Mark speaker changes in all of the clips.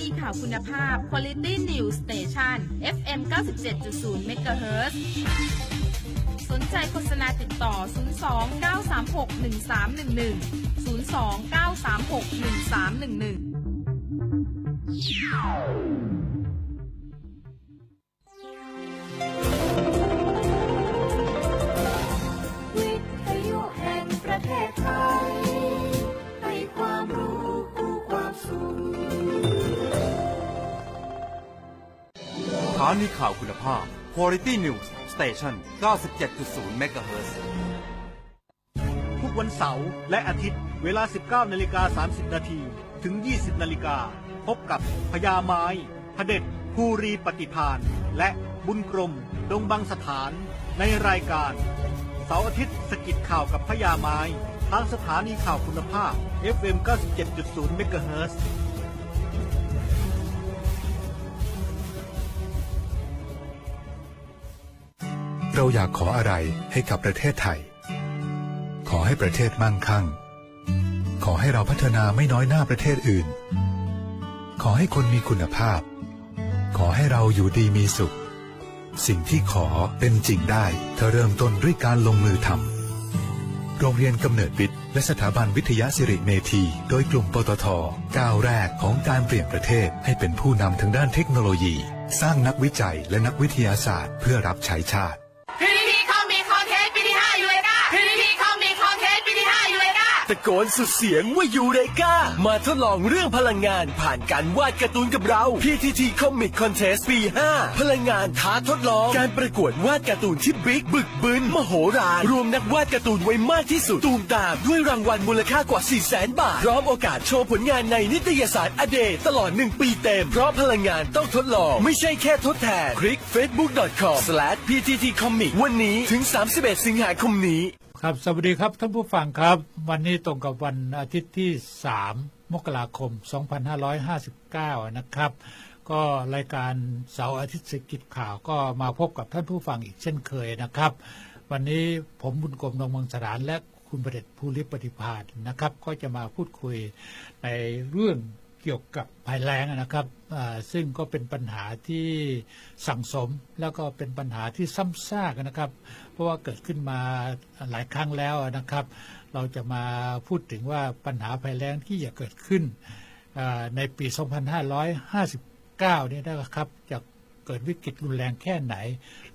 Speaker 1: นีข่าวคุณภาพ Quality News Station FM 97.0 MHz สนใจโฆษณาติดต่อ
Speaker 2: 029361311 029361311า
Speaker 3: นีข่าวคุณภาพ Quality News Station 97.0 MHz
Speaker 4: ทุกวันเสาร์และอาทิตย์เวลา 19นาฬิกา30 นาทีถึง 20นาฬิกาพบกับพญาไม้พเด็จภูรีปฏิพาน และบุญกรม ดงบางสถาน ในรายการ เสาร์อาทิตย์สกิดข่าวกับพญาไม้ ทางสถานีข่าวคุณภาพ FM 97.0 MHz
Speaker 5: เราอยากขออะไรให้กับประเทศไทย ขอให้ประเทศมั่งคั่ง ขอให้เราพัฒนาไม่น้อยหน้าประเทศอื่น ขอให้คนมีคุณภาพ ขอให้เราอยู่ดีมีสุข สิ่งที่ขอเป็นจริงได้ถ้าเริ่มต้นด้วยการลงมือทำโรงเรียนกำเนิดวิทย์และสถาบันวิทยาสิริเมธี โดยกลุ่มปตทก้าวแรกของการเปลี่ยนประเทศให้เป็นผู้นำทางด้านเทคโนโลยี สร้างนักวิจัยและนักวิทยาศาสตร์เพื่อรับใช้ชาติะ
Speaker 6: โกนสุดเสียงว่ายูเรกามาทดลองเรื่องพลังงานผ่านการวาดการ์ตูนกับเรา PTT Comic Contest ปี 5 พลังงานท้าทดลอง การประกวดวาดการ์ตูนที่บิ๊กบึกบึนมโหฬารรวมนักวาดการ์ตูนไว้มากที่สุด ตูมตามด้วยรางวัลมูลค่ากว่า 4 0 0 0 0 0 บาท พร้อมโอกาสโชว์ผลงานในนิตยสารอเดตลอด 1 ปีเต็ม เพราะพลังงานต้องทดลอง ไม่ใช่แค่ทดแทนคลิก facebook.com/pttcomic วันนี้ถึง 31 สิงหาคมนี้
Speaker 7: ครับสวัสดีครับท่านผู้ฟังครับ วันนี้ตรงกับวันอาทิตย์ที่ 3 มกราคม 2559 นะครับ ก็รายการเสาร์อาทิตย์เศรษฐกิจข่าวก็มาพบกับท่านผู้ฟังอีกเช่นเคยนะครับ วันนี้ผมบุญกรมดงเมืองสราน และคุณประเดชภูริปฏิภาณนะครับ ก็จะมาพูดคุยในเรื่องเกี่ยวกับภัยแล้งนะครับ ซึ่งก็เป็นปัญหาที่สั่งสมแล้วก็เป็นปัญหาที่ซ้ำซากนะครับ เพราะว่าเกิดขึ้นมาหลายครั้งแล้วนะครับ เราจะมาพูดถึงว่าปัญหาภัยแล้งที่จะเกิดขึ้นในปี 2559เนี่ยนะครับจะเกิดวิกฤตรุนแรงแค่ไหน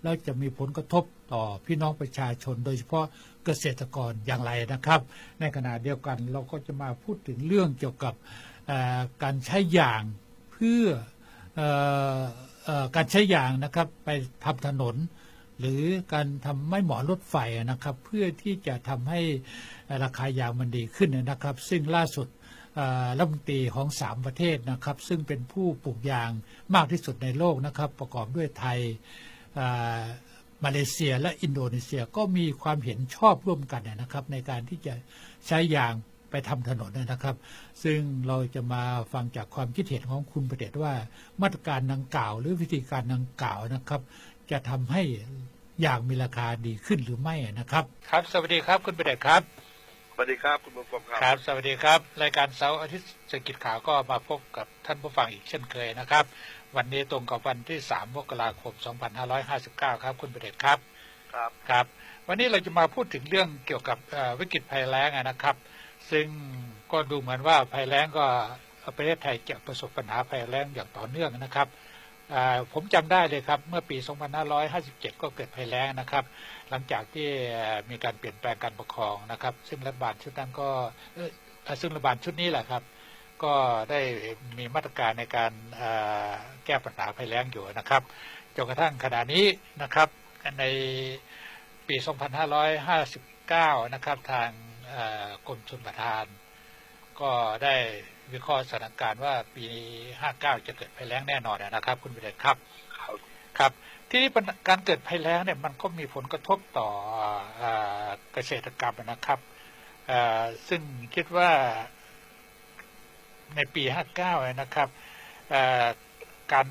Speaker 7: แล้วจะมีผลกระทบต่อพี่น้องประชาชน โดยเฉพาะเกษตรกรอย่างไรนะครับ ในขณะเดียวกันเราก็จะมาพูดถึงเรื่องเกี่ยวกับการใช้ยางเพื่อเอ่อเอ่อการใช้ยางนะครับไปทำถนน หรือการทำไม่หมอรถไฟนะครับ เพื่อที่จะทำให้ราคายางมันดีขึ้นนะครับ ซึ่งล่าสุดรัฐมนตรีของสามประเทศนะครับ ซึ่งเป็นผู้ปลูกยางมากที่สุดในโลกนะครับ ประกอบด้วยไทยมาเลเซียและอินโดนีเซียก็มีความเห็นชอบร่วมกันนะครับ ในการที่จะใช้ยางไปทำถนนนะครับ ซึ่งเราจะมาฟังจากความคิดเห็นของคุณประเดชว่ามาตรการดังกล่าว หรือวิธีการดังกล่าวนะครับ จะทำให้ยางมีราคาดีขึ้นหรือไม่นะครับ ครับ สวัสดีครับคุณประเดชครับ
Speaker 8: สวัสดีครับคุณบุญกรมครับ
Speaker 7: ครับ สวัสดีครับ รายการเสาร์อาทิตย์เศรษฐกิจข่าวก็มาพบกับท่านผู้ฟังอีกเช่นเคยนะครับ วันนี้ตรงกับวันที่ 3 มกราคม 2559 ครับ คุณประเดชครับ
Speaker 8: ครับ
Speaker 7: ครับ วันนี้เราจะมาพูดถึงเรื่องเกี่ยวกับเอ่อวิกฤตภัยแล้งอะนะครับ ซึ่งก็ดูเหมือนว่าภัยแล้งก็ประเทศไทยจะประสบปัญหาภัยแล้งอย่างต่อเนื่องนะครับอ่า ผมจำได้เลยครับ เมื่อปี 2557 ก็เกิดภัยแล้งนะครับ หลังจากที่มีการเปลี่ยนแปลงการปกครองนะครับ ซึ่งรัฐบาลชุดนั้นก็ซึ่งรัฐบาลชุดนี้แหละครับ ก็ได้มีมาตรการในการแก้ปัญหาภัยแล้งอยู่นะครับจนกระทั่งขณะนี้นะครับในปี 2559 นะครับ ทางกรมชลประทาน ก็ได้ วิเคราะห์สถานการณ์ว่าปี59จะเกิดภัยแล้งแน่นอนนะครับ คุณวิเดชครับ
Speaker 8: ครับ
Speaker 7: ครับ ที่นี้การเกิดภัยแล้งเนี่ยมันก็มีผลกระทบต่อเอ่อเกษตรกรรมนะครับซึ่งคิดว่าในปี 59 นะครับการ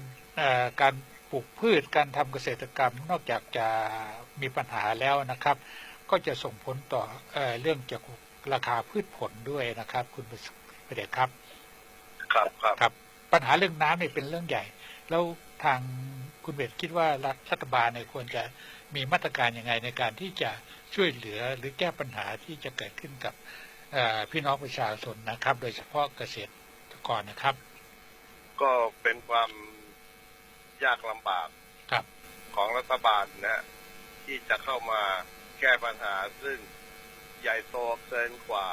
Speaker 7: การปลูกพืชการทำเกษตรกรรมนอกจากจะมีปัญหาแล้วนะครับ ก็จะส่งผลต่อเอ่อเรื่องเกี่ยวกับราคาพืชผลด้วยนะครับ คุณประเดชครับ
Speaker 8: ครับครับ
Speaker 7: ครับ ปัญหาเรื่องน้ำเนี่ยเป็นเรื่องใหญ่ แล้วทางคุณเบศคิดว่ารัฐรัฐบาลเนี่ยควรจะมีมาตรการยังไงในการที่จะช่วยเหลือหรือแก้ปัญหาที่จะเกิดขึ้นกับเอ่อพี่น้องประชาชนนะครับ โดยเฉพาะเกษตรกรนะครับ
Speaker 8: ก็เป็นความยากลำบาก
Speaker 7: ครับ
Speaker 8: ของรัฐบาลนะฮะที่จะเข้ามาแก้ปัญหาซึ่งใหญ่โตเกินกว่า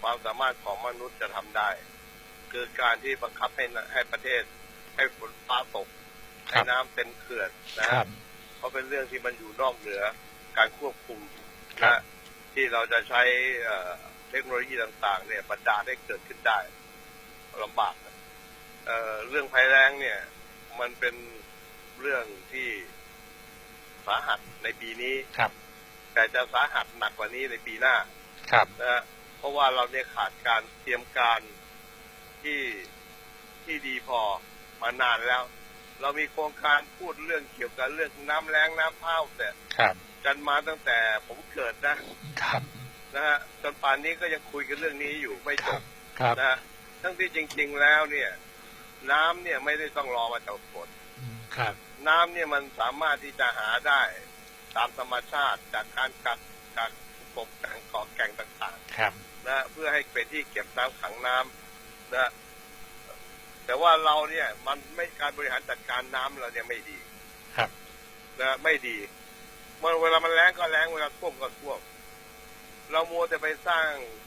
Speaker 8: ความสามารถของมนุษย์จะทำได้ คือการที่บังคับให้นะให้ประเทศ ให้ฝนฟ้าตก
Speaker 7: ครั
Speaker 8: ให้
Speaker 7: บ
Speaker 8: น้ำเต็มเขื่อนนะ
Speaker 7: ครั
Speaker 8: ฮะ
Speaker 7: บ
Speaker 8: เพราะเป็นเรื่องที่มันอยู่นอกเหนือการควบคุม
Speaker 7: ครั
Speaker 8: นะ
Speaker 7: บ
Speaker 8: ที่เราจะใช้เอ่อเทคโนโลยีต่าง ๆ เนี่ยบันดาลให้เกิดขึ้นได้ลำบากนะเอ่อเรื่องภัยแรงเนี่ย มันเป็นเรื่องที่สาหัสในปีนี้
Speaker 7: ครับ
Speaker 8: แต่จะสาหัสหนักกว่านี้ในปีหน้า
Speaker 7: ครับ
Speaker 8: นะฮะเพราะว่าเราเนี่ยขาดการเตรียมการ ที่ที่ดีพอมานานแล้ว เรามีโครงการพูดเรื่องเกี่ยวกับเรื่องน้ำแรงน้ำเท่าแต่
Speaker 7: ครับ
Speaker 8: กันมาตั้งแต่ผมเกิดนะครับนะฮะจนป่านนี้ก็ยังคุยกันเรื่องนี้อยู่ไม่
Speaker 7: ค
Speaker 8: จ
Speaker 7: รับบครับ
Speaker 8: นะฮะทั้งที่จริง ๆแล้วเนี่ย น้ำเนี่ยไม่ได้ต้องรอมาจากฝน
Speaker 7: อืมครับ
Speaker 8: น้ำเนี่ยมันสามารถที่จะหาได้ ตามธรรมชาติจากการกัดกัดกบแก่งเกาะแก่งต่าง
Speaker 7: ครับ
Speaker 8: ๆนะเพื่อให้เป็นที่เก็บน้ำขังน้ำ นะแต่ว่าเราเนี่ย มันไม่การบริหารจัดการน้ำเราเนี่ยไม่ดี
Speaker 7: ครับ
Speaker 8: นะไม่ดี เมื่อเวลามันแล้งก็แล้งเวลาท่วมก็ท่วมเรามัวแต่ไปสร้าง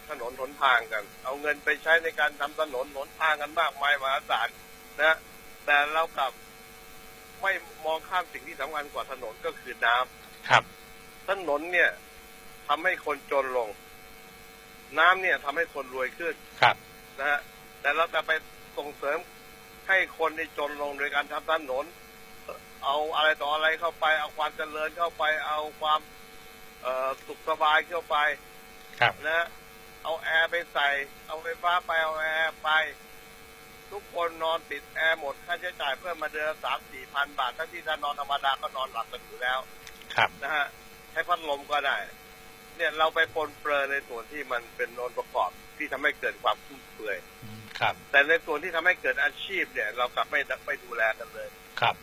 Speaker 8: ถนนหนทางกัน เอาเงินไปใช้ในการทำถนนหนทางกันมากมายมหาศาลนะแต่เรากลับไม่มองข้ามสิ่งที่สำคัญกว่าถนนก็คือน้ำ
Speaker 7: ครับ
Speaker 8: ถนนเนี่ยทำให้คนจนลง น้ำเนี่ยทำให้คนรวยขึ้น
Speaker 7: ครับ
Speaker 8: นะฮะ แต่เราจะไปส่งเสริมให้คนที่จนลงโดยการทำถนน เอาอะไรต่ออะไรเข้าไป เอาความเจริญเข้าไป เอาความเอ่อสุขสบายเข้าไป
Speaker 7: ครับ
Speaker 8: นะฮะเอาแอร์ไปใส่ เอาไฟฟ้าไปเอาแอร์ไป ทุกคนนอนติดแอร์หมดค่าใช้จ่ายเพิ่มมาเดือนสามสี่พันบาททั้งที่ถ้านอนธรรมดาก็นอนหลับกันอยู่แล้ว
Speaker 7: ครับ
Speaker 8: นะฮะใช้พัดลมก็ได้ เนี่ยเราไปปนเปื้อนในส่วนที่มันเป็นองค์ประกอบที่ทำให้เกิดความฟุ่มเฟือย
Speaker 7: อืม ครับ
Speaker 8: แต่ในส่วนที่ทำให้เกิดอาชีพเนี่ย เรากลับไม่ไม่ดูแลกันเลย
Speaker 7: ครับ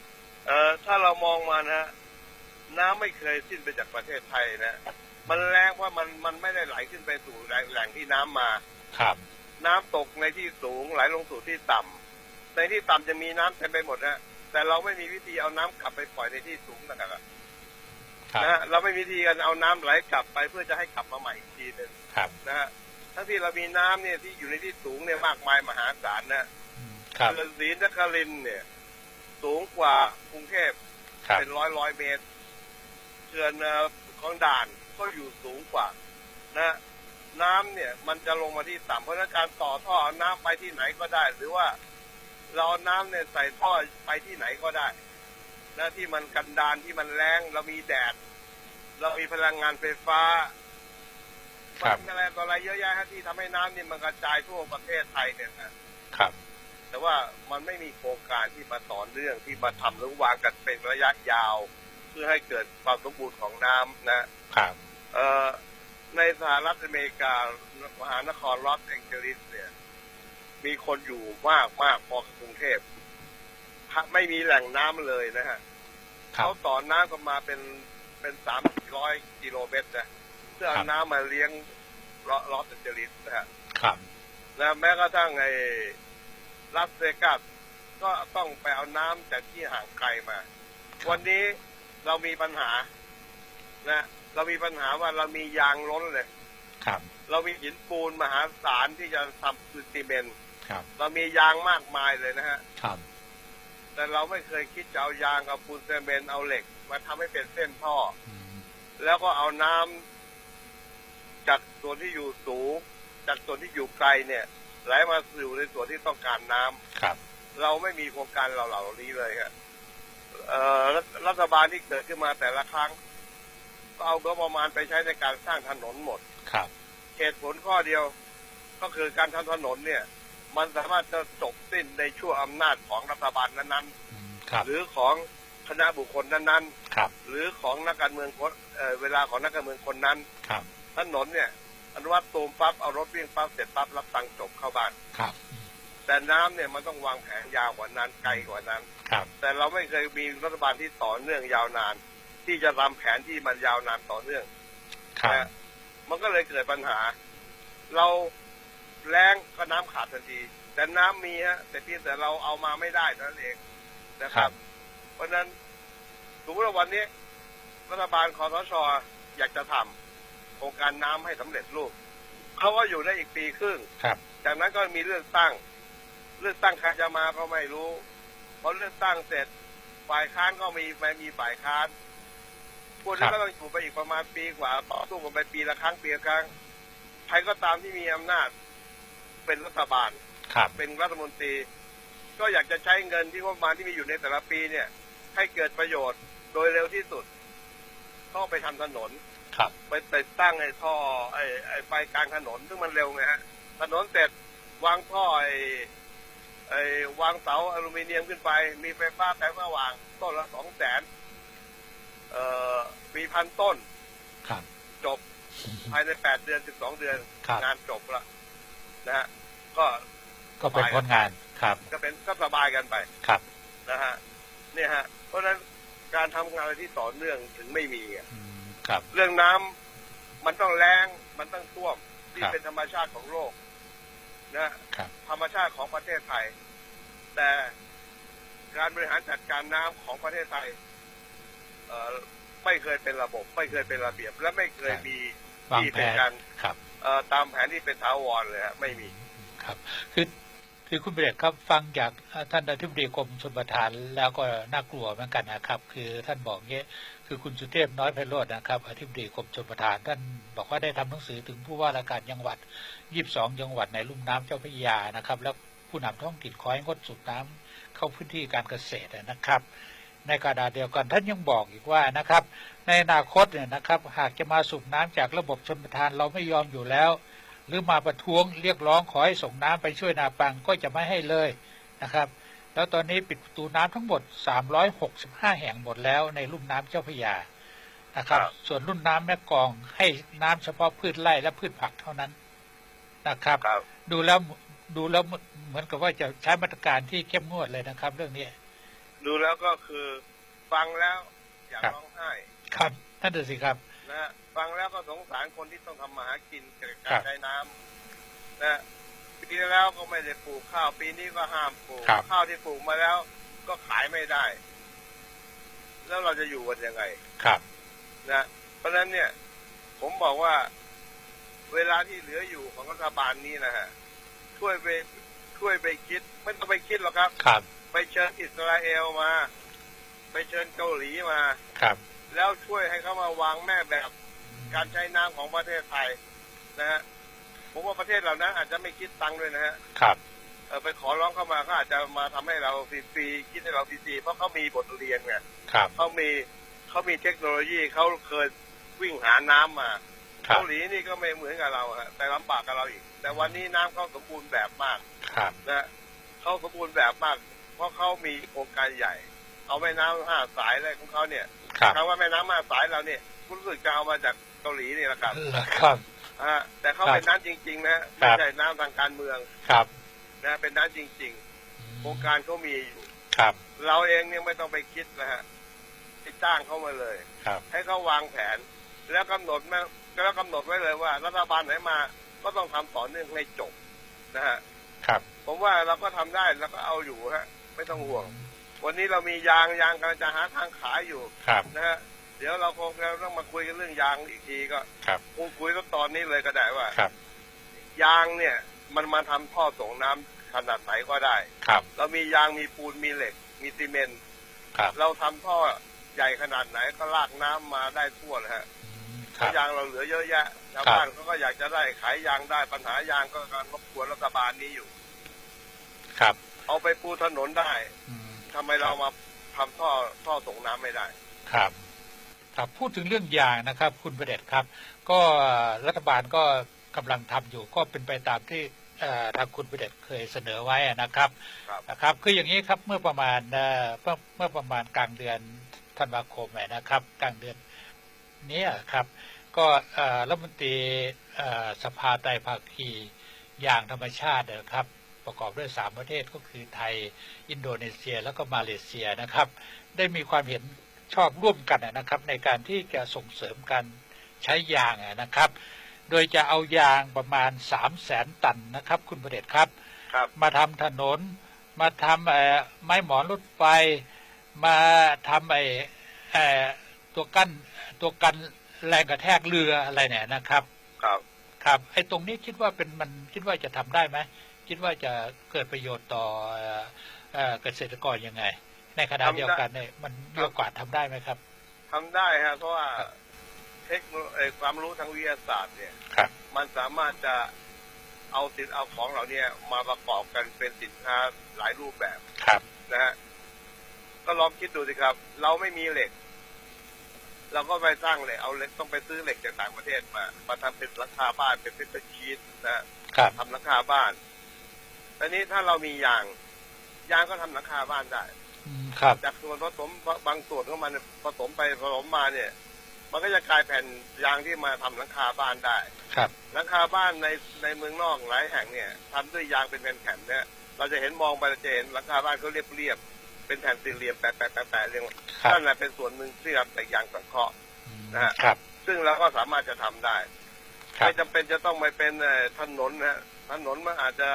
Speaker 8: เอ่อถ้าเรามองมานะฮะน้ำไม่เคยสิ้นไปจากประเทศไทยนะ มันแรงเพราะมันมันไม่ได้ไหลขึ้นไปสู่แหล่งแหล่งที่น้ำมา
Speaker 7: ครับ
Speaker 8: น้ำตกในที่สูงไหลลงสู่ที่ต่ำในที่ต่ำจะมีน้ำเต็มไปหมดนะแต่เราไม่มีวิธีเอาน้ำกลับไปปล่อยในที่สูงนะครับ
Speaker 7: ครับ
Speaker 8: นะฮะเราไม่มีวิธีการเอาน้ำไหลกลับไปเพื่อจะให้กลับมาใหม่อีกทีหนึง
Speaker 7: ครับ
Speaker 8: นะฮะ ทั้งที่เรามีน้ำเนี่ยที่อยู่ในที่สูงเนี่ยมากมายมหาศาลนะ
Speaker 7: อืมครับ
Speaker 8: เขื่อนศรีนครินทร์เนี่ย สูงกว่ากรุงเทพ
Speaker 7: ครับ
Speaker 8: เป็นร้อยร้อยเมตรเขื่อนเอ่อของด่านก็อยู่สูงกว่า นะน้ำเนี่ย มันจะลงมาที่ต่ำเพราะฉะนั้นการต่อท่อเอาน้ำไปที่ไหนก็ได้ หรือว่าเราเอาน้ำเนี่ยใส่ท่อไปที่ไหนก็ได้นะที่มันกันดานที่มันแรงเรามีแดด เรามีพลังงานไฟฟ้า
Speaker 7: ครับ
Speaker 8: มันอะไรต่ออะไรเยอะแยะฮะที่ทำให้น้ำเนี่ยมันกระจายทั่วประเทศไทยเนี่ยนะ
Speaker 7: ครับ
Speaker 8: แต่ว่ามันไม่มีโครงการที่มาต่อเนื่องที่มาทำหรือวางกันเป็นระยะยาว เพื่อให้เกิดความสมบูรณ์ของน้ำนะ
Speaker 7: ครับ
Speaker 8: เอ่อในสหรัฐอเมริกามหานครลอสแองเจลิสเนี่ย มีคนอยู่มากมากพอกับกรุงเทพไม่มีแหล่งน้ำเลยนะฮะ
Speaker 7: ครั
Speaker 8: เขา
Speaker 7: บ
Speaker 8: ต่อน้ำกันมาเป็นเป็นสามร้อยกิโลเมตรนะเพื่อ
Speaker 7: ครั
Speaker 8: เอา
Speaker 7: บ
Speaker 8: น้ำมาเลี้ยงลอลอสแองเจลิสนะฮะ
Speaker 7: ครับ
Speaker 8: นะแม้กระทั่งไอ้ลาสเวกัสก็ต้องไปเอาน้ำจากที่ห่างไกลมา วันนี้เรามีปัญหานะเรามีปัญหาว่าเรามียางล้นเลย
Speaker 7: ครับ
Speaker 8: เรามีหินปูนมหาศาลที่จะทำคือซีเมนต์
Speaker 7: ครับ
Speaker 8: เรามียางมากมายเลยนะฮะ
Speaker 7: ครับ
Speaker 8: แต่เราไม่เคยคิดจะเอายางเอาปูนซีเมนต์เอาเหล็ก มาทำให้เป็นเส้นท่อ
Speaker 7: อืม
Speaker 8: แล้วก็เอาน้ำ จากส่วนที่อยู่สูง จากส่วนที่อยู่ไกลเนี่ยไหลมาสู่ในส่วนที่ต้องการน้ำ
Speaker 7: ครับ
Speaker 8: เราไม่มีโครงการเหล่านี้เลยครับเอ่อรัฐรัฐบาลที่เกิดขึ้นมาแต่ละครั้ง ก็เอางบประมาณไปใช้ในการสร้างถนนหมด
Speaker 7: ครับ
Speaker 8: เหตุผลข้อเดียวก็คือการทำถนนเนี่ย มันสามารถจะจบสิ้นในช่วงอำนาจของรัฐบาลนั้น
Speaker 7: อืมครับ
Speaker 8: ๆหรือของคณะบุคคลนั้น
Speaker 7: ครับ
Speaker 8: ๆหรือของนักการเมืองคนเอ่อเวลาของนักการเมืองคนนั้น
Speaker 7: ครับ
Speaker 8: ถนนเนี่ยอนุวัตตูมปั๊บเอารถวิ่งปั๊บเสร็จปั๊บรับตังค์จบเข้าบ้าน
Speaker 7: ครับ
Speaker 8: แต่น้ำเนี่ยมันต้องวางแผนยาวกว่านั้นไกลกว่านั้น
Speaker 7: ครับ
Speaker 8: แต่เราไม่เคยมีรัฐบาลที่ต่อเนื่องยาวนาน ที่จะทำแผนที่มันยาวนานต่อเนื่อง
Speaker 7: ครับ
Speaker 8: นะมันก็เลยเกิดปัญหา เราแรงก็น้ำขาดทันที แต่น้ำมีฮะแต่เพียงแต่เราเอามาไม่ได้เท่านั้นเองนะครับ เพราะฉะนั้นสมมติว่าวันนี้รัฐบาลคอสชอยากจะทำ โครงการน้ำให้สำเร็จรูปเขาก็อยู่ได้อีกปีครึ่ง
Speaker 7: ครับ
Speaker 8: จากนั้นก็มีเลือกตั้ง เลือกตั้งใครจะมาก็ไม่รู้พอเลือกตั้งเสร็จฝ่ายค้านก็มีไม่มีฝ่ายค้านพวกนี้ก็ต้องอยู่ไปอีกประมาณปีกว่าต่อสู้กันไปปีละครั้งปีละครั้งใครก็ตามที่มีอำนาจ เป็นรัฐบาล
Speaker 7: ครับ
Speaker 8: เป็นรัฐมนตรี ก็อยากจะใช้เงินที่งบประมาณที่มีอยู่ในแต่ละปีเนี่ย ให้เกิดประโยชน์โดยเร็วที่สุดก็ไปทำถนน
Speaker 7: ครับ
Speaker 8: ไปติดตั้งไอ้ท่อไอ้ไอ้ไฟกลางถนนซึ่งมันเร็วไงฮะถนนเสร็จวางท่อไอ้ไอ้วางเสาอลูมิเนียมขึ้นไป มีไฟฟ้าแสงสว่าง ต้นละสองแสนเอ่อมีพันต้น
Speaker 7: ครับ
Speaker 8: จบภายในแปดเดือนสิบสองเดือน
Speaker 7: ครับ
Speaker 8: งานจบละนะฮะก็
Speaker 7: ก็เป็นผลงานครับ
Speaker 8: ก็เป็นก็สบายกันไป
Speaker 7: ครับ
Speaker 8: นะฮะเนี่ยฮะ เพราะฉะนั้นการทำงานอะไรที่ต่อเนื่องถึงไม่มีอะ
Speaker 7: อืม ครับ
Speaker 8: เรื่องน้ำมันต้องแรงมันต้องท่วมที่
Speaker 7: ครับ
Speaker 8: เป็นธรรมชาติของโลกนะครับธรรมชาติของประเทศไทย แต่การบริหารจัดการน้ำของประเทศไทยเอ่อไม่เคยเป็นระบบ ไม่เคยเป็นระเบียบ และไม่เคย
Speaker 7: ครับ
Speaker 8: มี
Speaker 7: วาง
Speaker 8: ที่
Speaker 7: แผ
Speaker 8: เป็น
Speaker 7: น
Speaker 8: การ
Speaker 7: ครับ
Speaker 8: เอ่อตามแผนที่เป็นถาวรเลยฮะไม่มี
Speaker 7: ครับ คือคือคุณเบรกครับฟังจากท่านอธิบดีกรมชลประทานแล้วก็น่ากลัวเหมือนกันนะครับ คือท่านบอกเงี้ย คือคุณสุเทพน้อยไพโรจน์นะครับอธิบดีกรมชลประทานท่านบอกว่าได้ทำหนังสือถึงผู้ว่าราชการจังหวัด 22 จังหวัดในลุ่มน้ำเจ้าพระยานะครับ แล้วผู้นำท้องถิ่นขอให้งดสูบน้ำเข้าพื้นที่การเกษตรนะครับ ในกระดาษเดียวกันท่านยังบอกอีกว่านะครับ ในอนาคตเนี่ยนะครับ หากจะมาสูบน้ำจากระบบชลประทานเราไม่ยอมอยู่แล้ว หรือมาประท้วงเรียกร้องขอให้ส่งน้ำไปช่วยนาปังก็จะไม่ให้เลยนะครับ แล้วตอนนี้ปิดประตูน้ำทั้งหมด 365 แห่งหมดแล้วในลุ่มน้ำเจ้าพระยานะครับ
Speaker 8: ครับ
Speaker 7: ส่วนลุ่มน้ำแม่กลองให้น้ำเฉพาะพืชไร่และพืชผักเท่านั้นนะครับ
Speaker 8: ครับ
Speaker 7: ดูแล้วดูแล้วเหมือนกับว่าจะใช้มาตรการที่เข้มงวดเลยนะครับ เรื่องนี้
Speaker 8: ดูแล้วก็คือฟังแล้วอยาก
Speaker 7: ครับ
Speaker 8: ร้องไห้
Speaker 7: ครับท่านดูสิครับ
Speaker 8: นะฮะฟังแล้วก็สงสารคนที่ต้องทำมาหากินเกิด
Speaker 7: ครั
Speaker 8: การ
Speaker 7: บ
Speaker 8: ใช้น้ำนะปี ที่แล้วก็ไม่ได้ปลูกข้าวปีนี้ก็ห้ามปลูก
Speaker 7: ครับ
Speaker 8: ข้าวที่ปลูกมาแล้ว ก็ขายไม่ได้ แล้วเราจะอยู่กันยังไง
Speaker 7: ครับ
Speaker 8: นะเพราะฉะนั้นเนี่ย ผมบอกว่าเวลาที่เหลืออยู่ของรัฐบาลนี้นะฮะช่วยไปช่วยไปคิด ไม่ต้องไปคิดหรอกครับ
Speaker 7: ครับ
Speaker 8: ไปเชิญอิสราเอลมา ไปเชิญเกาหลีมา
Speaker 7: ครับ
Speaker 8: แล้วช่วยให้เขามาวางแม่แบบการใช้น้ำของประเทศไทยนะฮะ ผมว่าประเทศเหล่านั้นอาจจะไม่คิดตังค์ด้วยนะฮะ
Speaker 7: ครับ
Speaker 8: เออไปขอร้องเข้ามาเขาอาจจะมาทำให้เราฟรีๆคิดให้เราฟรีๆเพราะเขามีบทเรียนไง
Speaker 7: ครับ
Speaker 8: เขามีเขามีเทคโนโลยีเขาเคยวิ่งหาน้ำมา
Speaker 7: ครับ
Speaker 8: เกาหลีนี่ก็ไม่เหมือนกับเราฮะแต่ลำบากกับเราอีก แต่วันนี้น้ำเขาสมบูรณ์แบบมาก
Speaker 7: ครับ
Speaker 8: นะฮะเขาสมบูรณ์แบบมาก เพราะเขามีโครงการใหญ่ เอาแม่น้ำห้าสายอะไรของเขาเนี่ย
Speaker 7: ครับ
Speaker 8: คำว่าแม่น้ำห้าสายเราเนี่ยรู้สึกจะเอามาจากเกาหลีนี่แหละครับ
Speaker 7: เหรอครับ
Speaker 8: อ่าแต่เขา
Speaker 7: ครับ
Speaker 8: เป็นน้ำจริง ๆ นะไม่ใช่น้ำทางการเมือง
Speaker 7: ครับ
Speaker 8: นะเป็นน้ำจริงๆโครงการเขามีอยู่
Speaker 7: ครับ
Speaker 8: เราเองเนี่ยไม่ต้องไปคิดนะฮะไปจ้างเขามาเลย
Speaker 7: ครับ
Speaker 8: ให้เขาวางแผน แล้วกำหนดแม่แล้วกำหนดไว้เลยว่า รัฐบาลไหนมา ก็ต้องทำต่อเนื่องให้จบนะฮะ
Speaker 7: ครับ
Speaker 8: ผมว่าเราก็ทำได้แล้วก็เอาอยู่ฮะ ไม่ต้องห่วง วันนี้เรามียางยางกำลังจะหาทางขายอยู่
Speaker 7: ครับ
Speaker 8: นะฮะ เดี๋ยวเราคงจะต้องมาคุยกันเรื่องยางอีกทีก็
Speaker 7: ครับ
Speaker 8: คงคุยกันตอนนี้เลยก็ได้ว่า
Speaker 7: ครับ
Speaker 8: ยางเนี่ย มันมาทำท่อส่งน้ำขนาดไหนก็ได้
Speaker 7: ครับ
Speaker 8: เรามียางมีปูนมีเหล็ก มีซีเมนต์
Speaker 7: ครับ
Speaker 8: เราทำท่อใหญ่ขนาดไหนก็ลากน้ำมาได้ทั่วเลยฮะ
Speaker 7: ครับ
Speaker 8: ยางเราเหลือเยอะแยะชาว
Speaker 7: ครับ
Speaker 8: บ้านเขาก็อยากจะได้ขายยางได้ปัญหายางก็กำลังรบกวนรัฐบาลนี้อยู่
Speaker 7: ครับ
Speaker 8: เอาไปปูถนนได้
Speaker 7: อืม
Speaker 8: ทำไมเรามาทำท่อท่อส่งน้ำไม่ได้
Speaker 7: ครับ ครับพูดถึงเรื่องยางนะครับ คุณประเด็จครับ ก็รัฐบาลก็กำลังทำอยู่ก็เป็นไปตามที่เอ่อทางคุณประเด็จเคยเสนอไว้นะครับ
Speaker 8: ครับ
Speaker 7: นะครับ คืออย่างนี้ครับเมื่อประมาณเอ่อเมื่อเมื่อประมาณกลางเดือนธันวาคมเนี่ยนะครับ กลางเดือนเนี้ยครับก็เอ่อรัฐมนตรีเอ่อสภาไตรภาคียางธรรมชาตินะครับประกอบด้วยสามประเทศก็คือไทย อินโดนีเซีย แล้วก็มาเลเซียนะครับ ได้มีความเห็น ชอบร่วมกันนะครับ ในการที่จะส่งเสริมการใช้ยางนะครับ โดยจะเอายางประมาณ 3 0 0แสนตันนะครับ คุณประเดชครับ
Speaker 8: ครับ
Speaker 7: มาทำถนน มาทำเอ่อไม้หมอนรถไฟ มาทำไอ้เอ่อตัวกั้นตัวกันแรงกระแทกเรืออะไรเนี่ยนะครับ
Speaker 8: ครับ
Speaker 7: ครับ ไอ้ตรงนี้คิดว่าเป็นมันคิดว่าจะทำได้ไหม คิดว่าจะเกิดประโยชน์ต่อเอ่อเอ่อเกษตรกรยังไง ในขณะเดียวกันเนี่ยมันมีโอกาสทำได้ไหมครับ
Speaker 8: ทำได้ฮะเพราะว่าเทคโนโลเอ่อความรู้ทางวิทยาศาสตร์เนี่ย
Speaker 7: ครับ
Speaker 8: มันสามารถจะเอาสินเอาของเหล่านี้มาประกอบกันเป็นสินค้าหลายรูปแบบ
Speaker 7: ครับ
Speaker 8: นะฮะก็ลองคิดดูสิครับ เราไม่มีเหล็ก เราก็ไปสร้างเหล็กเอาเหล็กต้องไปซื้อเหล็กจากต่างประเทศมา มาทำเป็นหลังคาบ้านเป็นเป็นตะชีตนะฮะ
Speaker 7: ครับ
Speaker 8: ทำหลังคาบ้านตอนนี้ถ้าเรามียางยางก็ทำหลังคาบ้านได้
Speaker 7: อืม ครับ
Speaker 8: จากส่วนผสมบางส่วนของมันเนี่ยผสมไปผสมมาเนี่ย มันก็จะกลายแผ่นยางที่มาทำหลังคาบ้านได้
Speaker 7: ครับ
Speaker 8: หลังคาบ้านในในเมืองนอกหลายแห่งเนี่ยทำด้วยยางเป็นแผ่นๆเนี่ย เราจะเห็นมองไปเราจะเห็นหลังคาบ้านเขาเรียบเรียบๆเป็นแผ่นสี่เหลี่ยมแปะแปะแปะแปะเรียง
Speaker 7: ครับ
Speaker 8: นั่นแหละเป็นส่วนหนึ่งที่ทำจากยางสังเคราะห์
Speaker 7: อืม
Speaker 8: นะฮะ
Speaker 7: ครับ
Speaker 8: ซึ่งเราก็สามารถจะทำได้
Speaker 7: ครับ
Speaker 8: ไม่จำเป็นจะต้องไปเป็นเอ่อถนนนะฮะถนนมันอาจจะ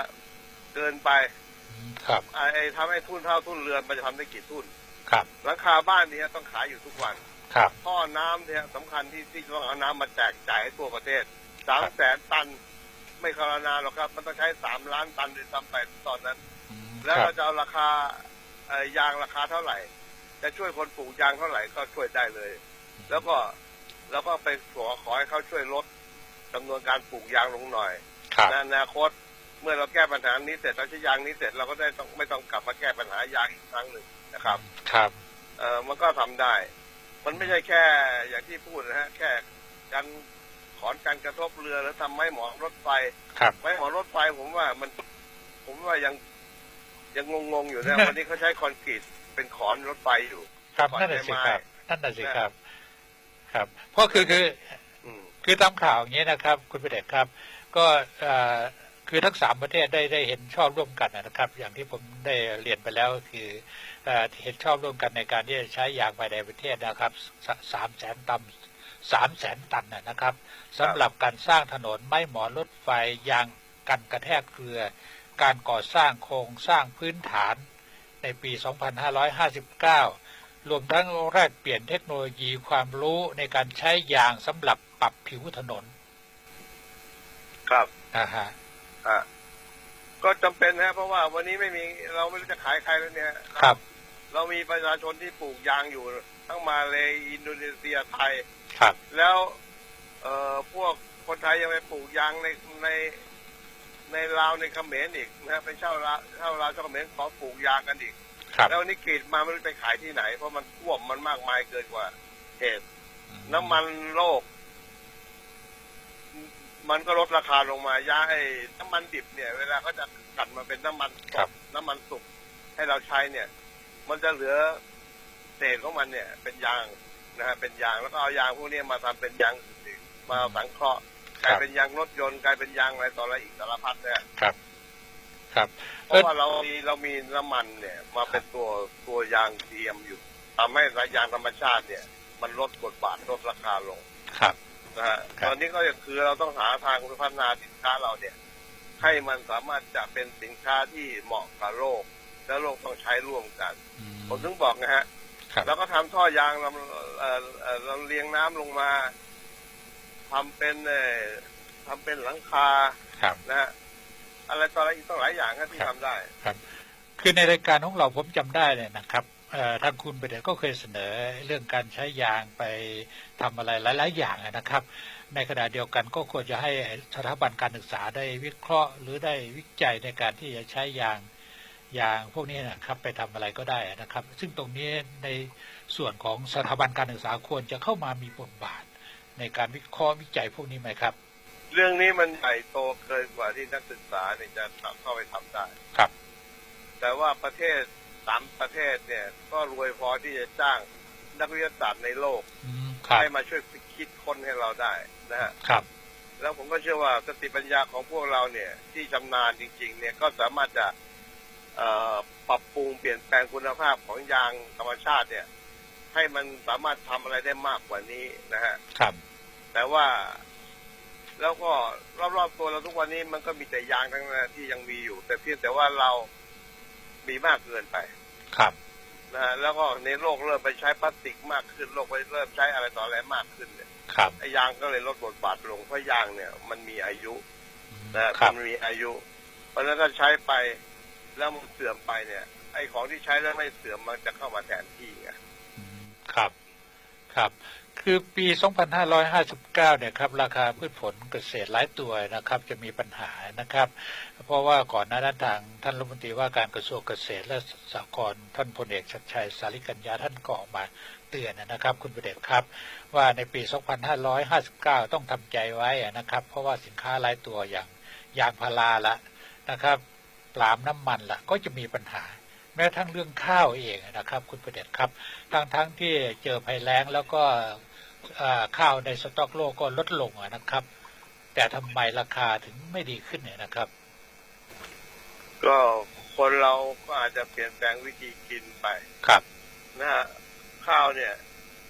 Speaker 8: เกินไป
Speaker 7: อืม ครับ
Speaker 8: ไอ้ไอ้ทำให้ทุ่นเท่าทุ่นเรือนมันจะทำได้กี่ทุ่น
Speaker 7: ครับ
Speaker 8: หลังคาบ้านเนี้ต้องขายอยู่ทุกวัน
Speaker 7: ครับ
Speaker 8: ท่อน้ำเนี่ยสำคัญที่ที่ต้องเอาน้ำมาแจกจ่ายให้ทั่วประเทศสามแสนตัน ไม่คารนาหรอกครับ มันต้องใช้สามล้านตันด้วยซ้ำไปตอนนั้น
Speaker 7: อืม
Speaker 8: แล้ว
Speaker 7: ครั
Speaker 8: เรา
Speaker 7: บ
Speaker 8: จะเอาราคาเอ่อยางราคาเท่าไหร่ จะช่วยคนปลูกยางเท่าไหร่ก็ช่วยได้เลย แล้วก็แล้วก็ไปขอขอให้เขาช่วยลดจำนวนการปลูกยางลงหน่อย
Speaker 7: ครับ
Speaker 8: ในอนาคต เมื่อเราแก้ปัญหานี้เสร็จเราใช้ยางนี้เสร็จเราก็ได้ต้องไม่ต้องกลับมาแก้ปัญหายางอีกครั้งหนึ่งนะครับ
Speaker 7: ครับ
Speaker 8: เออมันก็ทำได้ มันไม่ใช่แค่อย่างที่พูดนะฮะ แค่การถอนการกระทบเรือแล้วทำไม้หมอนรถไฟ
Speaker 7: ครับ
Speaker 8: ไม้หมอนรถไฟผมว่ามัน ผมว่ายังยังงงๆอยู่นะวันนี้เขาใช้คอนกรีตเป็นขอนรถไฟอยู่
Speaker 7: ครับ
Speaker 8: ก่อน
Speaker 7: นั่นแหละสิ
Speaker 8: ไม้
Speaker 7: ครับนั่นแหละสิครับ ครับเพราะคือคือ
Speaker 8: อืม
Speaker 7: คือตามข่าวอย่างนี้นะครับ คุณประเดชครับ ก็เอ่อ คือทั้งสามประเทศได้ได้เห็นชอบร่วมกันนะครับ อย่างที่ผมได้เรียนไปแล้วก็คือเอ่อเห็นชอบร่วมกันในการที่จะใช้ยางภายในประเทศนะครับสสามแสนตันสามแสนตันนะนะครับสำหรับการสร้างถนนไม้หมอนรถไฟยางกันกระแทกเกลือ การก่อสร้างโครงสร้างพื้นฐานในปี 2559 รวมทั้งแลกเปลี่ยนเทคโนโลยีความรู้ในการใช้ยางสำหรับปรับผิวถนน
Speaker 8: ครับ
Speaker 7: นะฮะ
Speaker 8: อะก็จำเป็นนะเพราะว่าวันนี้ไม่มีเราไม่รู้จะขายใครแล้วเนี่ย
Speaker 7: ครับ
Speaker 8: เรามีประชาชนที่ปลูกยางอยู่ ทั้งมาเลยอินโดนีเซียไทย
Speaker 7: ครับ
Speaker 8: แล้ว เอ่อพวกคนไทยยังไปปลูกยางในในในลาวในเขมรอีกนะฮะไปเช่าลาวเช่าลาวเช่าเขมรขอปลูกยางกันอีก
Speaker 7: ครับ
Speaker 8: แล้ววันนี้กรีดมาไม่รู้ไปขายที่ไหน เพราะมันท่วมมันมากมายเกินกว่าเหตุน้ำมันโลก มันก็ลดราคาลงมายาไอ้น้ำมันดิบเนี่ย เวลาเขาจะกลันมาเป็นน้ำมันส
Speaker 7: ครับ
Speaker 8: ดน้ำมันสุกให้เราใช้เนี่ย มันจะเหลือเศษของมันเนี่ย เป็นยางนะฮะเป็นยางแล้วก็เอายางพวกนี้มาทำเป็นยางอื่นๆมาสังเคราะห์กลายเป็นยางรถยนต์กลายเป็นยางอะไรต่ออะไรอีกสารพัดเนี่ย
Speaker 7: ครับ ครับ
Speaker 8: เพราะว่าเรามีเรามีน้ำมันเนี่ย มาเป็นตัวตัวยางเทียมอยู่ทำให้สายยางธรรมชาติเนี่ย มันลดบทบาทลดราคาลง
Speaker 7: ครับ
Speaker 8: นะฮะ
Speaker 7: ครับ
Speaker 8: ตอนนี้ก็คือเราต้องหาทางพัฒนาสินค้าเราเนี่ย ให้มันสามารถจะเป็นสินค้าที่เหมาะกับโลก และโลกต้องใช้ร่วมกัน
Speaker 7: อืม
Speaker 8: ผมถึงบอกนะฮะ
Speaker 7: ครับ
Speaker 8: แล้วก็ทำท่อยางเราเอ่อเอ่อเราเลี้ยงน้ำลงมาทำเป็นเอ่อทำเป็นหลังคา
Speaker 7: ครับ
Speaker 8: นะฮะอะไรต่ออะไรอีกต้องหลายอย่างนะที่
Speaker 7: ครับ
Speaker 8: ทำได้
Speaker 7: คือในรายการของเราผมจำได้เลยนะครับเอ่อ ทางคุณประเดชก็เคยเสนอเรื่องการใช้ยางไปทำอะไรหลาย ๆ อย่างนะครับ ในขณะเดียวกันก็ควรจะให้สถาบันการศึกษาได้วิเคราะห์ หรือได้วิจัยในการที่จะใช้ยางยางพวกนี้นะครับไปทำอะไรก็ได้นะครับ ซึ่งตรงนี้ในส่วนของสถาบันการศึกษาควรจะเข้ามามีบทบาท ในการวิเคราะห์วิจัยพวกนี้ไหมครับ
Speaker 8: เรื่องนี้มันใหญ่โตเกินกว่าที่นักศึกษาเนี่ยจะเข้าไปทำได้
Speaker 7: ครับ
Speaker 8: แต่ว่าประเทศ สามประเทศเนี่ย ก็รวยพอที่จะจ้างนักวิทยาศาสตร์ในโลก
Speaker 7: อืมครับ
Speaker 8: ให้มาช่วยคิดค้นให้เราได้นะฮะ
Speaker 7: ครับ
Speaker 8: แล้วผมก็เชื่อว่าสติปัญญาของพวกเราเนี่ย ที่ชำนาญจริง ๆ เนี่ยก็สามารถจะเอ่อปรับปรุงเปลี่ยนแปลงคุณภาพของยางธรรมชาติเนี่ย ให้มันสามารถทำอะไรได้มากกว่านี้นะฮะ
Speaker 7: ครับ
Speaker 8: แต่ว่าแล้วก็รอบๆตัวเราทุกวันนี้มันก็มีแต่ยางทั้งนั้นที่ยังมีอยู่ แต่เพียงแต่ว่าเรามีมากเกินไป
Speaker 7: ครับ
Speaker 8: นะฮะแล้วก็ในโลกเริ่มไปใช้พลาสติกมากขึ้นโลกไปเริ่มใช้อะไรต่ออะไรมากขึ้นเนี่ย
Speaker 7: ครับ
Speaker 8: ไอ้ยางก็เลยลดบทบาทลงเพราะยางเนี่ย มันมีอายุนะฮะ
Speaker 7: ครับ
Speaker 8: มันมีอายุ เพราะฉะนั้นถ้าใช้ไปแล้วมันเสื่อมไปเนี่ย ไอ้ของที่ใช้แล้วไม่เสื่อมมันจะเข้ามาแทนที่ไง
Speaker 7: อืมครับ ครับ คือปี 2559 เนี่ยครับราคาพืชผลเกษตรหลายตัวนะครับ จะมีปัญหานะครับ เพราะว่าก่อนหน้านั้นทางท่านรัฐมนตรีว่าการกระทรวงเกษตรและสหกรณ์ท่านพลเอกชัดชัยสาริกัญญาท่านก็ออกมาเตือนนะครับ คุณประเดชครับ ว่าในปี 2559 ต้องทำใจไว้นะครับ เพราะว่าสินค้าหลายตัวอย่างยางพาราละนะครับปลามน้ำมันละก็จะมีปัญหาแม้ทั้งเรื่องข้าวเองนะครับ คุณประเดชครับทั้งทั้งที่เจอภัยแล้งแล้วก็ ข้าวในสต็อกโลกก็ลดลงอะนะครับ แต่ทำไมราคาถึงไม่ดีขึ้นเนี่ยนะครับ
Speaker 8: ก็คนเราก็อาจจะเปลี่ยนแปลงวิธีกินไป
Speaker 7: ครับ
Speaker 8: นะฮะข้าวเนี่ย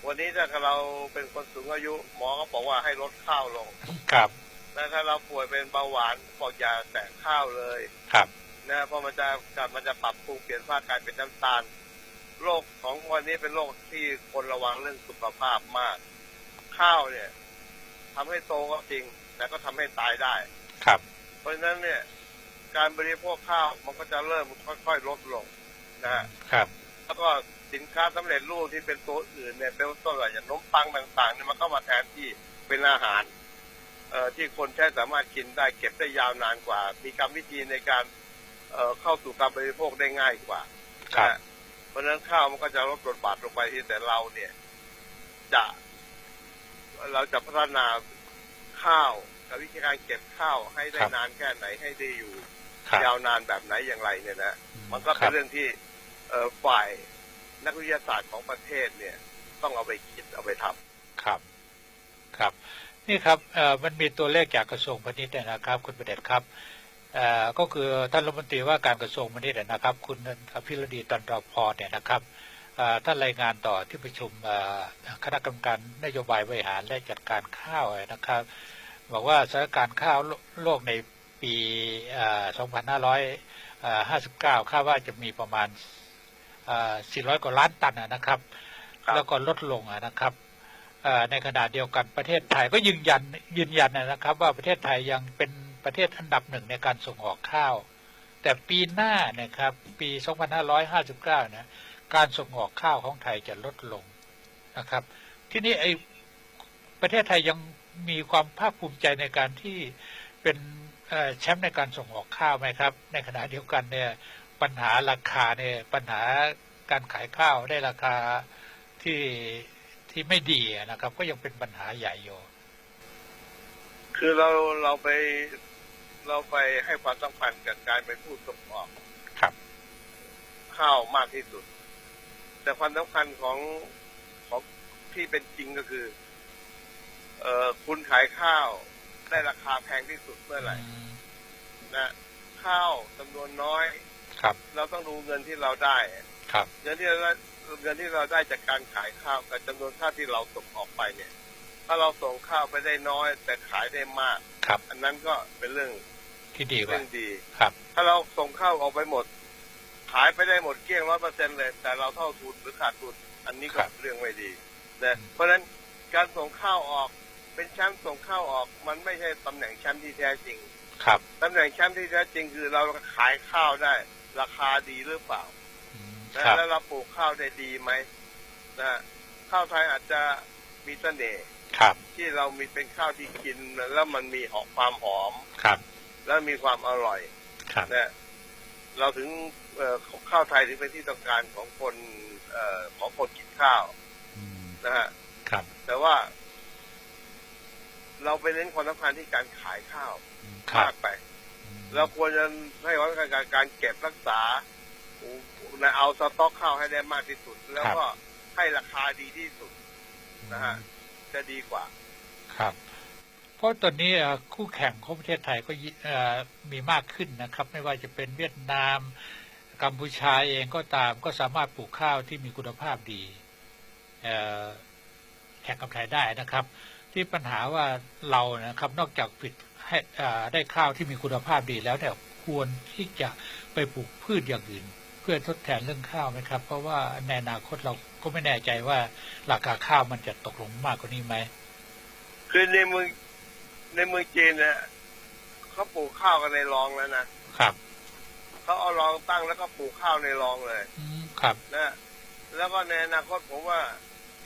Speaker 8: วันนี้ถ้าเราเป็นคนสูงอายุหมอก็บอกว่าให้ลดข้าวลง
Speaker 7: ครับ
Speaker 8: นะถ้าเราป่วยเป็นเบาหวานบอกอย่าแตะข้าวเลย
Speaker 7: ครับ
Speaker 8: นะเพราะมันจะมันจะปรับปรุงเปลี่ยนสภาพกลายเป็นน้ำตาลโรคของวันนี้เป็นโรคที่คนระวังเรื่องสุขภาพมาก ข้าวเนี่ยทำให้โตก็จริง แต่ก็ทำให้ตายได้
Speaker 7: ครับ
Speaker 8: เพราะฉะนั้นเนี่ย การบริโภคข้าวมันก็จะเริ่มค่อยๆลดลงนะฮะ
Speaker 7: ครับ
Speaker 8: แล้วก็สินค้าสำเร็จรูปที่เป็นตัวอื่นเนี่ยเป็นต้นอะไรอย่างนมปังต่างๆเนี่ยมันเข้ามาแทนที่เป็นอาหาร เอ่อที่คนใช้สามารถกินได้เก็บได้ยาวนานกว่า มีกรรมวิธีในการ เอ่อเข้าสู่การบริโภคได้ง่ายกว่า
Speaker 7: ครับ
Speaker 8: นะฮะเพราะฉะนั้นข้าวมันก็จะลดบทบาทลงไปที่แต่เราเนี่ย จะ เราจะพัฒนาข้าวกับวิธีการเก็บข้าวให้ได้นานแค่ไหนให้ได้อยู่
Speaker 7: ครับ
Speaker 8: ยาวนานแบบไหนอย่างไรเนี่ยนะ
Speaker 7: อื
Speaker 8: มันก็
Speaker 7: ค
Speaker 8: เป็น
Speaker 7: รับ
Speaker 8: เรื่องที่เอ่อฝ่ายนักวิทยาศาสตร์ของประเทศเนี่ย ต้องเอาไปคิดเอาไปทำ
Speaker 7: ครับ ครับ นี่ครับเอ่อมันมีตัวเลขจากกระทรวงพาณิชย์เนยนะครับ คุณประเดชครับเอ่อก็คือท่านรัฐมนตรีว่าการกระทรวงพาณิชย์เนยนะครับ คุณอภิรดีตันตรพรเนี่ยนะครับเอ่อ ท่านรายงานต่อที่ประชุมเอ่อคณะกรรมการนโยบายบริหารและจัดการข้าวนะครับบอกว่าสถานการณ์ข้าวโลกในปีเอ่อ2559 คาดว่าจะมีประมาณเอ่อ400 กว่าล้านตันนะนะครับ
Speaker 8: ครับ
Speaker 7: แล้วก็ลดลงอะนะครับเอ่อในขณะเดียวกันประเทศไทยก็ยืนยันยืนยันนะครับ ว่าประเทศไทยยังเป็นประเทศอันดับหนึ่งในการส่งออกข้าว แต่ปีหน้านะครับ ปี 2559 นะ การส่งออกข้าวของไทยจะลดลงนะครับ ที่นี้ไอประเทศไทยยังมีความภาคภูมิใจในการที่เป็นเอ่อแชมป์ในการส่งออกข้าวไหมครับ ในขณะเดียวกันเนี่ยปัญหาราคาเนี่ยปัญหาการขายข้าวได้ราคาที่ที่ไม่ดีอะนะครับ ก็ยังเป็นปัญหาใหญ่อยู่
Speaker 8: คือเราเราไปเราไปให้ความสำคัญกับการเป็นผู้ส่งออก
Speaker 7: ครับ
Speaker 8: ข้าวมากที่สุด แต่ความสำคัญของของที่เป็นจริงก็คือ เอ่อคุณขายข้าวได้ราคาแพงที่สุดเมื่อไหร่นะข้าวจำนวนน้อย
Speaker 7: ครับ
Speaker 8: เราต้องดูเงินที่เราได้
Speaker 7: ครับ
Speaker 8: เงินที่เราได้เงินที่เราได้จากการขายข้าวกับจำนวนข้าวที่เราส่งออกไปเนี่ย ถ้าเราส่งข้าวไปได้น้อย แต่ขายได้มาก
Speaker 7: ครับ
Speaker 8: อันนั้นก็เป็นเรื่อง
Speaker 7: ที่ดีกว่า
Speaker 8: เรื่องดี
Speaker 7: ครับ
Speaker 8: ถ้าเราส่งข้าวออกไปหมด ขายไปได้หมดเกลี้ยงร้อยเปอร์เซ็นเลย แต่เราเท่าทุนหรือขาดทุน อันนี้
Speaker 7: ค
Speaker 8: ก็
Speaker 7: รับ
Speaker 8: เรื่องไม่ดีนะเพราะฉะนั้นการส่งข้าวออกเป็นแชมป์ส่งข้าวออก มันไม่ใช่ตำแหน่งแชมป์ที่แท้จริง
Speaker 7: ครับ
Speaker 8: ตำแหน่งแชมป์ที่แท้จริงคือเราขายข้าวได้ ราคาดีหรือเปล่า
Speaker 7: อืม
Speaker 8: นะครับแล้วเราปลูกข้าวได้ดีไหมนะข้าวไทยอาจจะมีเสน่ห์
Speaker 7: ครับ
Speaker 8: ที่เรามีเป็นข้าวที่กินแล้วมันมีหอมความหอม
Speaker 7: ครับ
Speaker 8: แล้วมีความอร่อย
Speaker 7: ครับ
Speaker 8: นะเราถึงเอ่อ ข้าวไทยถึงเป็นที่ต้องการของคนเอ่อของคนกินข้าว
Speaker 7: อืม
Speaker 8: นะฮะ
Speaker 7: ครับ
Speaker 8: แต่ว่า เราไปเน้นความสำคัญที่การขายข้าว
Speaker 7: ครั
Speaker 8: มา
Speaker 7: บ
Speaker 8: กไปเราควรจะให้ความสำคัญกับการเก็บรักษานะเอาสต็อกข้าวให้ได้มากที่สุด แล้วก็ให้ราคาดีที่สุดนะฮะจะดีกว่า
Speaker 7: ครับเพราะตอนนี้เอ่อคู่แข่งของประเทศไทยก็ยิเอ่อมีมากขึ้นนะครับ ไม่ว่าจะเป็นเวียดนาม กัมพูชาเองก็ตามก็สามารถปลูกข้าวที่มีคุณภาพดีเอ่อแข่งกับไทยได้นะครับ ที่ปัญหาว่าเรานะครับนอกจากผลิตให้เอ่อได้ข้าวที่มีคุณภาพดีแล้วเนี่ยควรที่จะไปปลูกพืชอย่างอื่น เพื่อทดแทนเรื่องข้าวไหมครับ เพราะว่าในอนาคตเราก็ไม่แน่ใจว่าราคาข้าวมันจะตกลงมากกว่านี้ไหม
Speaker 8: คือในเมืองในเมืองจีนเนี่ยเขาปลูกข้าวกันในรองแล้วนะครับ เขาเอารองตั้งแล้วก็ปลูกข้าวในรองเลย
Speaker 7: อืมครับ
Speaker 8: นะแล้วก็ในอนาคตผมว่า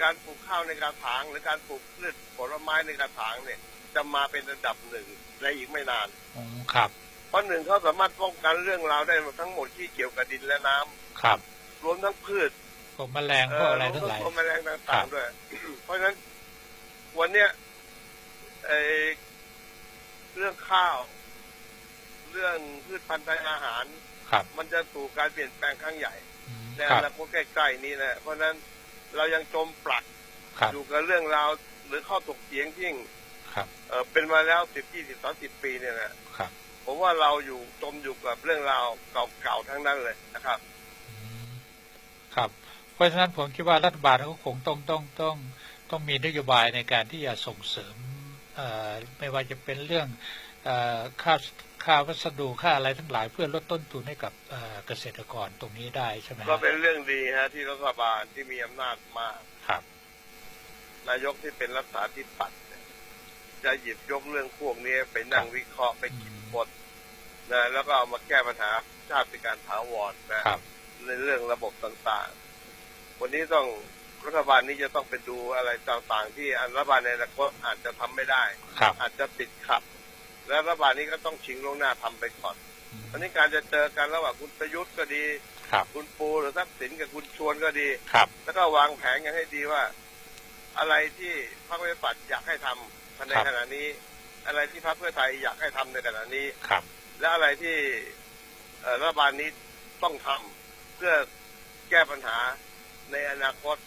Speaker 8: การปลูกข้าวในกระถาง หรือการปลูกพืชผลไม้ในกระถางเนี่ย จะมาเป็นอันดับหนึ่งในอีกไม่นาน
Speaker 7: อืมครับ
Speaker 8: เพราะหนึ่งเขาสามารถป้องกันเรื่องราวได้ทั้งหมดที่เกี่ยวกับดินและน้ำ
Speaker 7: ครับ
Speaker 8: รวมทั้งพืช
Speaker 7: พวกแมลงพวกอะไรทั้งหลาย
Speaker 8: วมทั้พวกแมลง
Speaker 7: ครั
Speaker 8: ต่าง
Speaker 7: บ
Speaker 8: ๆด้วย เพราะฉะนั้นวันเนี้ยไอ้เรื่องข้าว เรื่องพืชพันธุ์ทางอาหาร
Speaker 7: ครับ
Speaker 8: มันจะสู่การเปลี่ยนแปลงครั้งใหญ่
Speaker 7: อืม
Speaker 8: ใน
Speaker 7: ค
Speaker 8: อ
Speaker 7: รับ
Speaker 8: นาคตใกล้ๆนี้นะเพราะฉะนั้นเรายังจมปลัก
Speaker 7: ครับ
Speaker 8: อยู่กับเรื่องราวหรือข้อถกเถียงที่
Speaker 7: ครับ
Speaker 8: เอ่อเป็นมาแล้วสิบยี่สิบสามสิบปีเนี่ยนะครับผมว่าเราอยู่จมอยู่กับเรื่องราวเก่าๆทั้งนั้นเลยนะครับ
Speaker 7: อืมครับ เพราะฉะนั้นผมคิดว่ารัฐบาลก็คงต้องต้องต้องต้องมีนโยบายในการที่จะส่งเสริมเอ่อไม่ว่าจะเป็นเรื่องเอ่อค่า ค่าวัสดุค่าอะไรทั้งหลายเพื่อลดต้นทุนให้กับเอ่อเกษตรกรตรงนี้ได้ใช่ไหมฮะ
Speaker 8: ก็เป็นเรื่องดีฮะที่รัฐบาลที่มีอำนาจมาก
Speaker 7: ครับ
Speaker 8: นายกที่เป็นรัฐาธิปัตย์เนี่ยจะหยิบยกเรื่องพวกนี้ไปนั่งวิเคราะห์ไปคิดบทนะแล้วก็เอามาแก้ปัญหาชาติการถาวรนะครับในเรื่องระบบต่างๆ วันนี้ต้องรัฐบาลนี้จะต้องไปดูอะไรต่างๆ ที่รัฐบาลในอนาคตอาจจะทำไม่ได้
Speaker 7: ครับ
Speaker 8: อาจจะติดขัด และรัฐบาลนี้ก็ต้องชิงล่วงหน้าทำไปก่อน
Speaker 7: อืม
Speaker 8: วันนี้การจะเจอกันระหว่างคุณประยุทธ์ก็ดี
Speaker 7: ครับ
Speaker 8: คุณปูหรือทักษิณกับคุณชวนก็ดี
Speaker 7: ครับ
Speaker 8: แล้วก็วางแผนกันให้ดีว่า อะไรที่พรรคประชาธิปัตย์อยากให้ทำในขณะนี้ อะไรที่พรรคเพื่อไทยอยากให้ทำในขณะนี้
Speaker 7: ครับ
Speaker 8: และอะไรที่เอ่อรัฐบาลนี้ต้องทำเพื่อแก้ปัญหาในอนาคต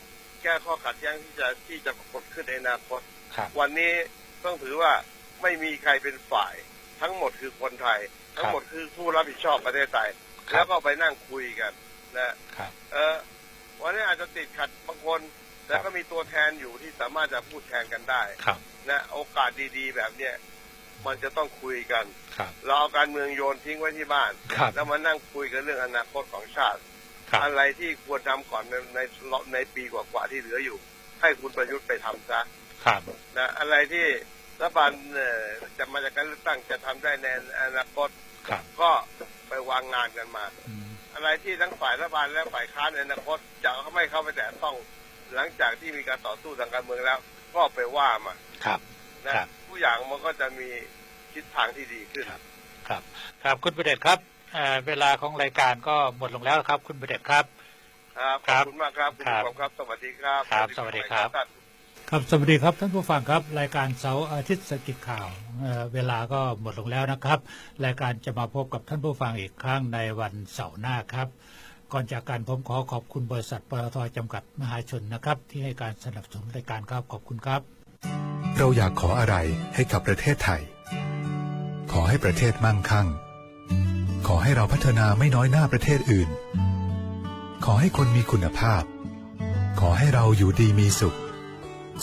Speaker 8: แก้ข้อขัดแย้งที่จะที่จะปรากฏขึ้นในอนาคต
Speaker 7: ครับ
Speaker 8: วันนี้ต้องถือว่า ไม่มีใครเป็นฝ่าย ทั้งหมดคือคนไทย ทั้งหมดคือผู้รับผิดชอบประเทศไทย
Speaker 7: ครับ
Speaker 8: แล้วก็ไปนั่งคุยกันนะครับเออวันนี้อาจจะติดขัดบางคนแต่
Speaker 7: ครับ
Speaker 8: ก็มีตัวแทนอยู่ที่สามารถจะพูดแทนกันได้
Speaker 7: ครับ
Speaker 8: นะโอกาสดีๆ แบบเนี้ยมันจะต้องคุยกัน
Speaker 7: ครับ
Speaker 8: เราเอาการเมืองโยนทิ้งไว้ที่บ้าน
Speaker 7: ครับ
Speaker 8: แล้วมานั่งคุยกันเรื่องอนาคตของชาติ
Speaker 7: ครับ
Speaker 8: อะไรที่ควรทำก่อนในในในปีกว่าๆที่เหลืออยู่ ให้คุณประยุทธ์ไปทำซะ
Speaker 7: ครับ
Speaker 8: นะอะไรที่ รัฐบาลเอ่อจะมาจากการเลือกตั้งจะทำได้ในอนาคต
Speaker 7: ครับ
Speaker 8: ก็ไปวางงานกันมา
Speaker 7: อืม
Speaker 8: อะไรที่ทั้งฝ่ายรัฐบาลและฝ่ายค้านในอนาคตจะไม่เข้าไปแต่ต้องหลังจากที่มีการต่อสู้ทางการเมืองแล้ว ก็ไปว่ามา
Speaker 7: ครับ
Speaker 8: นะครับทุกอย่างมันก็จะมีทิศทางที่ดีขึ้น
Speaker 7: ครับ ครับ ครับคุณประเดชครับเอ่อเวลาของรายการก็หมดลงแล้วครับ คุณประเดชครับ
Speaker 8: ครับข
Speaker 7: ครั
Speaker 8: อบบคุณมากครับคุณ
Speaker 7: ครับ
Speaker 8: ผู้ชมครับ สวัสดีครับ
Speaker 7: ครับ สวัสดีครับ
Speaker 8: ท่าน
Speaker 7: ครับสวัสดีครับท่านผู้ฟังครับ รายการเสาร์อาทิตย์สกิจข่าวเเวลาก็หมดลงแล้วนะครับ รายการจะมาพบกับท่านผู้ฟังอีกครั้งในวันเสาร์หน้าครับ ก่อนจากการผมขอขอบคุณบริษัทปตทจำกัดมหาชนนะครับ ที่ให้การสนับสนุนรายการครับขอบคุณครับ
Speaker 5: เราอยากขออะไรให้กับประเทศไทย ขอให้ประเทศมั่งคั่ง ขอให้เราพัฒนาไม่น้อยหน้าประเทศอื่น ขอให้คนมีคุณภาพ ขอให้เราอยู่ดีมีสุข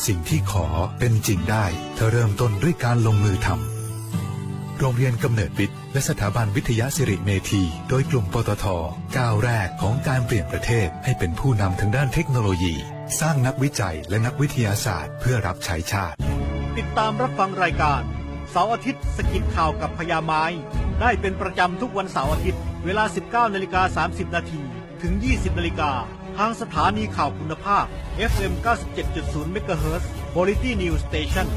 Speaker 5: สิ่งที่ขอเป็นจริงได้เธอเริ่มต้นด้วยการลงมือทำ โรงเรียนกำเนิดวิทย์และสถาบันวิทยาสิริเมธี โดยกลุ่มปตทก้าวแรกของการเปลี่ยนประเทศให้เป็นผู้นำทางด้านเทคโนโลยี สร้างนักวิจัยและนักวิทยาศาสตร์ เพื่อรับใช้ชาติ
Speaker 4: ติดตามรับฟังรายการเสาร์อาทิตย์สกิดข่าวกับพญาไม้ ได้เป็นประจำทุกวันเสาร์อาทิตย์ เวลา 19นาฬิกา30นาทีถึง 20นาฬิกา ทางสถานีข่าวคุณภาพ FM 97.0 MHz Quality News Station